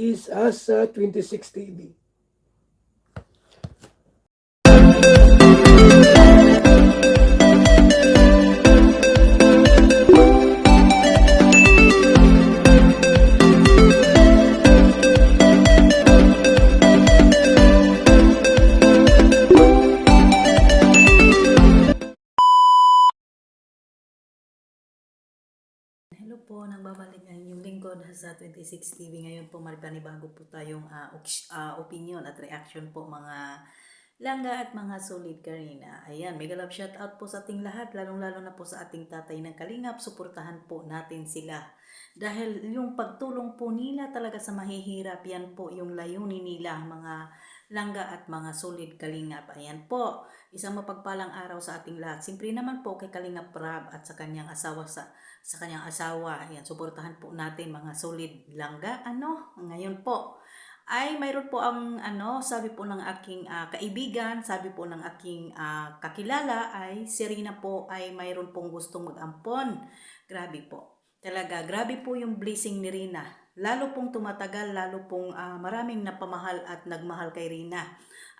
is Asa 26 TV. Po, nang babalik ang inyong lingkod sa 26 TV. Ngayon po, maripanibago po tayong oks- ah, opinion at reaction po mga langga at mga solid karina. Ayan, mega love shout out po sa ating lahat, lalong-lalo na po sa ating tatay ng Kalingap. Suportahan po natin sila. Dahil yung pagtulong po nila talaga sa mahihirap, yan po yung layunin nila, mga langga at mga solid kalingap. Ayan po, isang mapagpalang araw sa ating lahat. Siyempre naman po kay Kalingap Rab at sa kanyang asawa sa sa kanyang asawa. Ayan, suportahan po natin mga solid langga. Ano? Ngayon po, ay mayroon po ang ano, sabi po ng aking ah, kaibigan, sabi po ng aking ah, kakilala ay si Rina po ay mayroon pong gustong mag-ampon. Grabe po. Talaga, grabe po yung blessing ni Rina. Lalo pong tumatagal, lalo pong ah, maraming napamahal at nagmahal kay Rina.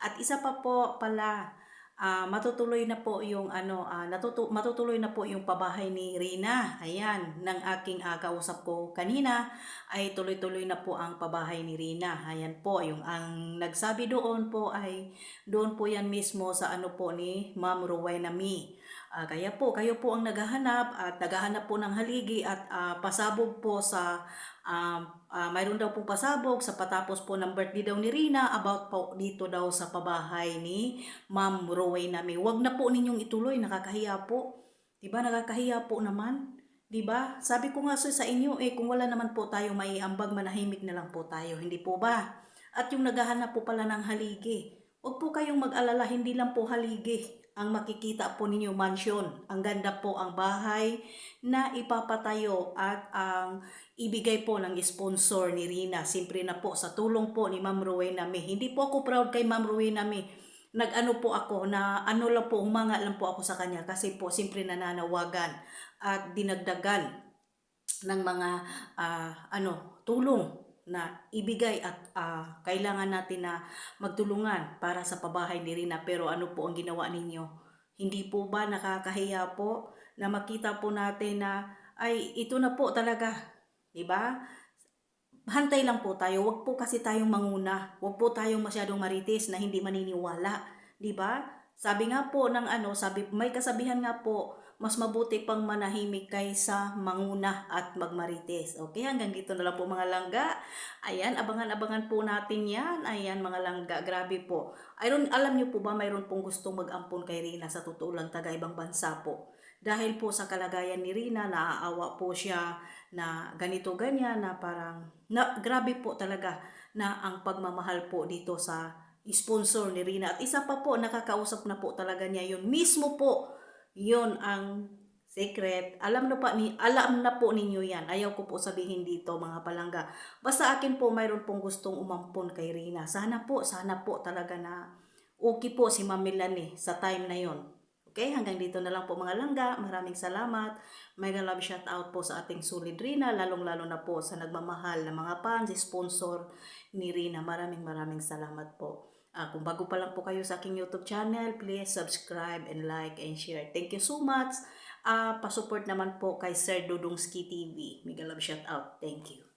At isa pa po pala, ah, matutuloy na po yung ano, ah, natutu- matutuloy na po yung pabahay ni Rina. Ayan, ng aking ah, kausap ko kanina ay tuloy-tuloy na po ang pabahay ni Rina. Ayan po, yung ang nagsabi doon po ay doon po yan mismo sa ano po ni Ma'am Rowena Mi. Ah, kaya po, kayo po ang naghahanap at naghahanap po ng haligi at ah, pasabog po sa um, ah, mayroon daw pong pasabog sa patapos po ng birthday daw ni Rina about po dito daw sa pabahay ni Ma'am Rowena Mi. Huwag na po ninyong ituloy, nakakahiya po. 'Di ba nakakahiya po naman? 'Di ba? Sabi ko nga so sa inyo eh kung wala naman po tayo maiambag manahimik na lang po tayo, hindi po ba? At yung naghahanap po pala ng haligi, huwag po kayong mag-alala, hindi lang po haligi ang makikita po ninyo mansion. Ang ganda po ang bahay na ipapatayo at ang ibigay po ng sponsor ni Rina. Siyempre na po sa tulong po ni Ma'am Rowena May. Hindi po ako proud kay Ma'am Rowena May. Nag-ano po ako na ano lang po, humanga lang po ako sa kanya kasi po siyempre nananawagan at dinagdagan ng mga ah, ano tulong na ibigay at ah, kailangan natin na magtulungan para sa pabahay ni Rina. Pero ano po ang ginawa ninyo? Hindi po ba nakakahiya po na makita po natin na ay ito na po talaga di ba? Hantay lang po tayo. Wag po kasi tayong manguna. Wag po tayong masyadong marites na hindi maniniwala di ba? Sabi nga po ng ano sabi may kasabihan nga po mas mabuti pang manahimik kaysa manguna at magmarites. Okay, hanggang dito na lang po mga langga. Ayan, abangan-abangan po natin yan. Ayan, mga langga, grabe po. Ayun, alam niyo po ba, mayroon pong gustong mag-ampon kay Rina sa totoo lang taga ibang bansa po. Dahil po sa kalagayan ni Rina, naaawa po siya na ganito ganyan, na parang, na, grabe po talaga na ang pagmamahal po dito sa sponsor ni Rina. At isa pa po, nakakausap na po talaga niya yun. Mismo po, yun ang secret. Alam na pa ni alam na po ninyo 'yan. Ayaw ko po sabihin dito mga palangga. Basta akin po mayroon pong gustong umampon kay Rina. Sana po, sana po talaga na okay po si Ma'am Melanie sa time na 'yon. Okay, hanggang dito na lang po mga langga. Maraming salamat. Mega love shout out po sa ating solid Rina, lalong-lalo na po sa nagmamahal na mga fans, sponsor ni Rina. Maraming maraming salamat po. Ah, kung bago pa lang po kayo sa aking YouTube channel, please subscribe and like and share. Thank you so much. Ah, pasupport naman po kay Sir Dudongski TV. Mega love shout out. Thank you.